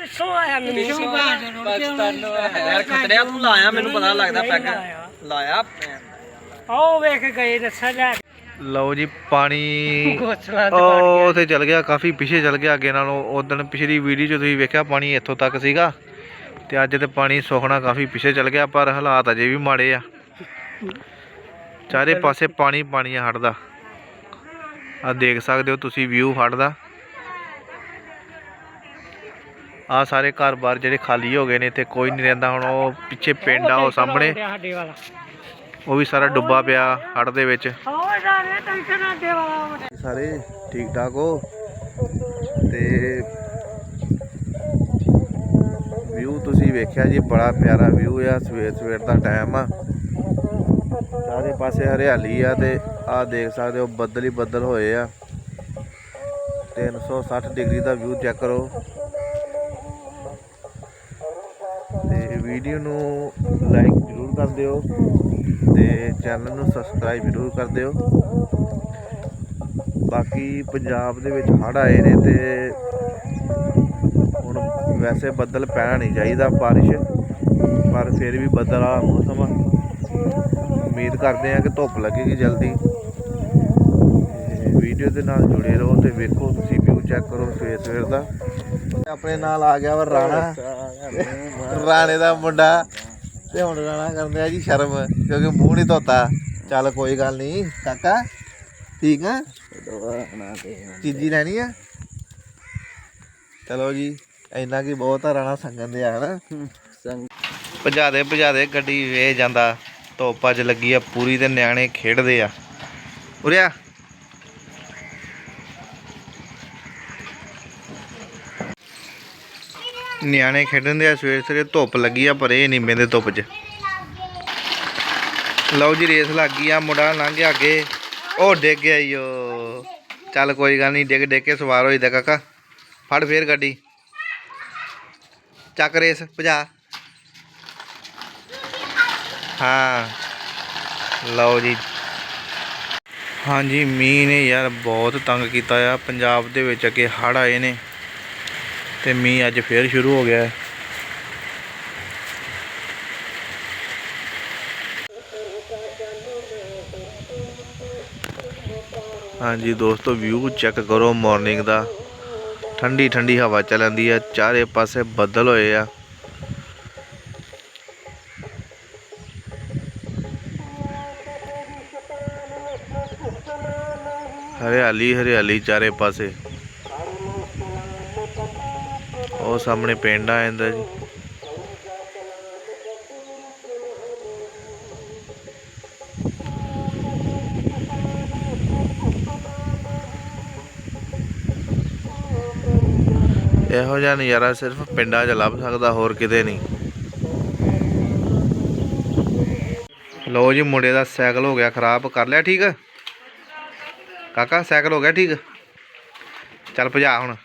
ਪਿੱਛੋਂ ਆਇਆ ਮੈਨੂੰ। ਪਾਕਿਸਤਾਨੋਂ ਯਾਰ ਖਤਰਿਆ ਤੂੰ ਲਾਇਆ ਮੈਨੂੰ ਪਤਾ ਲੱਗਦਾ ਪੈਗ। ਲਾਇਆ। ਆਓ ਵੇਖ ਗਏ ਦੱਸਾਂ ਲੈ ਲਓ ਜੀ ਪਾਣੀ ਉਹ ਉੱਥੇ ਚਲ ਗਿਆ ਕਾਫੀ ਪਿੱਛੇ ਚਲ ਗਿਆ ਅੱਗੇ ਨਾਲੋਂ। ਉਦੋਂ ਪਿਛਲੀ ਵੀਡੀਓ 'ਚ ਤੁਸੀਂ ਵੇਖਿਆ ਪਾਣੀ ਇੱਥੋਂ ਤੱਕ ਸੀਗਾ। ਤੇ ਅੱਜ ਤੇ ਪਾਣੀ ਸੁਖਣਾ ਕਾਫੀ ਪਿੱਛੇ ਚਲ ਗਿਆ ਪਰ ਹਾਲਾਤ ਅਜੇ ਵੀ ਮਾੜੇ ਆ। ਚਾਰੇ ਪਾਸੇ ਪਾਣੀ ਪਾਣੀ ਆ ਹੜ ਦਾ ਆ ਦੇਖ ਸਕਦੇ ਹੋ ਤੁਸੀਂ ਵਿਊ ਹੜ ਆ ਸਾਰੇ ਘਰ-ਬਾਰ ਜਿਹੜੇ ਖਾਲੀ ਹੋ ਗਏ ਨੇ ਇੱਥੇ ਕੋਈ ਨਹੀਂ ਰਹਿੰਦਾ। ਹੁਣ ਉਹ ਪਿੱਛੇ ਪਿੰਡ ਆ ਉਹ ਸਾਹਮਣੇ। ਸਾਡੇ ਵਾਲਾ। ਉਹ ਵੀ ਸਾਰਾ ਡੁੱਬਾ ਪਿਆ ਹੜ ਦੇ ਵਿੱਚ। ਸਾਰੇ ਠੀਕ ਠਾਕ ਹੋ? ਤੇ ਵਿਊ ਤੁਸੀਂ ਵੇਖਿਆ ਜੀ ਬੜਾ ਪਿਆਰਾ ਵਿਊ ਆ ਸਵੇਰ ਸਵੇਰ ਦਾ ਟਾਈਮ ਆ। ਸਾਰੇ ਪਾਸੇ ਹਰਿਆਲੀ ਆ ਤੇ ਆ ਦੇਖ ਸਕਦੇ ਹੋ ਬੱਦਲ ਹੀ ਬੱਦਲ ਹੋਏ ਆ। 360 ਡਿਗਰੀ ਦਾ ਵਿਊ ਚੈੱਕ ਕਰੋ ਤੇ ਵੀਡੀਓ ਨੂੰ ਲਾਈਕ ਜ਼ਰੂਰ ਕਰ ਦਿਓ ਤੇ ਚੈਨਲ ਨੂੰ ਸਬਸਕ੍ਰਾਈਬ ਜ਼ਰੂਰ ਕਰ ਦਿਓ। ਬਾਕੀ ਪੰਜਾਬ ਦੇ ਵਿੱਚ ਹੜ੍ਹ ਆਏ ਨੇ ਤੇ ਹੁਣ ਵੈਸੇ ਬੱਦਲ ਪੈਣਾ ਨਹੀਂ ਚਾਹੀਦਾ ਬਾਰਿਸ਼, ਪਰ ਫਿਰ ਵੀ ਬੱਦਲ ਵਾਲਾ ਮੌਸਮ ਉਮੀਦ ਕਰਦੇ ਆ ਕਿ ਧੁੱਪ ਲੱਗੇਗੀ ਜਲਦੀ। ਵੀਡੀਓ ਦੇ ਨਾਲ ਜੁੜੇ ਰਹੋ ਤੇ ਵੇਖੋ ਤੁਸੀਂ ਵਿਊ ਚੈੱਕ ਕਰੋ ਸਵੇਰ ਸਵੇਰ ਦਾ। ਆਪਣੇ ਨਾਲ ਆ ਗਿਆ ਵਾ ਰਾਣਾ। ਰਾਣੇ ਦਾ ਮੁੰਡਾ ਤੇ ਹੁਣ ਰਾਣਾ ਕਰਦੇ ਆ ਜੀ ਸ਼ਰਮ, ਕਿਉਂਕਿ ਮੂੰਹ ਨਹੀਂ ਧੋਤਾ। ਚੱਲ ਕੋਈ ਗੱਲ ਨਹੀਂ, ਕਾਕਾ, ਠੀਕ ਆ? ਚੀਜੀ ਲੈਣੀ ਆ? ਚਲੋ ਜੀ, ਇੰਨਾ ਕੀ ਬਹੁਤ ਆ ਰਾਣਾ ਸੰਗਨ ਦੇ ਆ ਹਨਾ। ਭਜਾ ਦੇ ਭਜਾ ਦੇ, ਗੱਡੀ ਵੇ ਜਾਂਦਾ, ਧੁੱਪ ਅੱਜ ਲੱਗੀ ਆ ਪੂਰੀ ਤੇ ਨਿਆਣੇ ਖੇਡਦੇ ਆ। ਉਰਿਆ ਨਿਆਣੇ ਖੇਡਣ ਦੇ ਆ ਸਵੇਰੇ ਸਵੇਰੇ ਧੁੱਪ ਲੱਗੀ ਆ, ਪਰ ਇਹ ਨਹੀਂ ਬਹਿੰਦੇ ਧੁੱਪ 'ਚ। ਲਓ ਜੀ, ਰੇਸ ਲੱਗ ਗਈ ਆ, ਮੁੰਡਾ ਲੰਘ ਗਿਆ ਅੱਗੇ। ਉਹ ਡਿੱਗ ਗਿਆ ਈ ਚੱਲ ਕੋਈ ਗੱਲ ਨਹੀਂ, ਡਿੱਗ ਡਿੱਗ ਕੇ ਸਵਾਰ ਹੋਈਦਾ ਕਾਕਾ। ਫੜ ਫੇਰ ਗੱਡੀ। ਚੱਕ ਰੇਸ, ਭਜਾ। ਹਾਂ। ਲਓ ਜੀ। ਹਾਂਜੀ, ਮੀਂਹ ਨੇ ਯਾਰ ਬਹੁਤ ਤੰਗ ਕੀਤਾ ਆ। ਪੰਜਾਬ ਦੇ ਵਿੱਚ ਅੱਗੇ ਹੜ੍ਹ ਆਏ ਨੇ। ਤੇ ਮੀਂਹ ਅੱਜ ਫੇਰ ਸ਼ੁਰੂ ਹੋ ਗਿਆ ਹਾਂਜੀ ਦੋਸਤੋ ਵਿਊ ਚੈੱਕ ਕਰੋ ਮਾਰਨਿੰਗ ਦਾ। ਠੰਡੀ ਠੰਡੀ ਹਵਾ ਚੱਲਦੀ ਆ ਚਾਰੇ ਪਾਸੇ ਬੱਦਲ ਹੋਏ ਆ। ਹਰਿਆਲੀ ਹਰਿਆਲੀ ਚਾਰੇ ਪਾਸੇ। ਉਹ ਸਾਹਮਣੇ ਪਿੰਡ ਆ ਜਾਂਦਾ ਜੀ। ਇਹੋ ਜਿਹਾ ਨਜ਼ਾਰਾ ਸਿਰਫ ਪਿੰਡਾਂ 'ਚ ਲੱਭ ਸਕਦਾ, ਹੋਰ ਕਿਤੇ ਨਹੀਂ। ਲੋ ਜੀ, ਮੁੰਡੇ ਦਾ ਸਾਈਕਲ ਹੋ ਗਿਆ ਖਰਾਬ, ਕਰ ਲਿਆ ਠੀਕ? ਕਾਕਾ, ਸਾਈਕਲ ਹੋ ਗਿਆ ਠੀਕ? ਚੱਲ ਭਜਾ ਹੁਣ।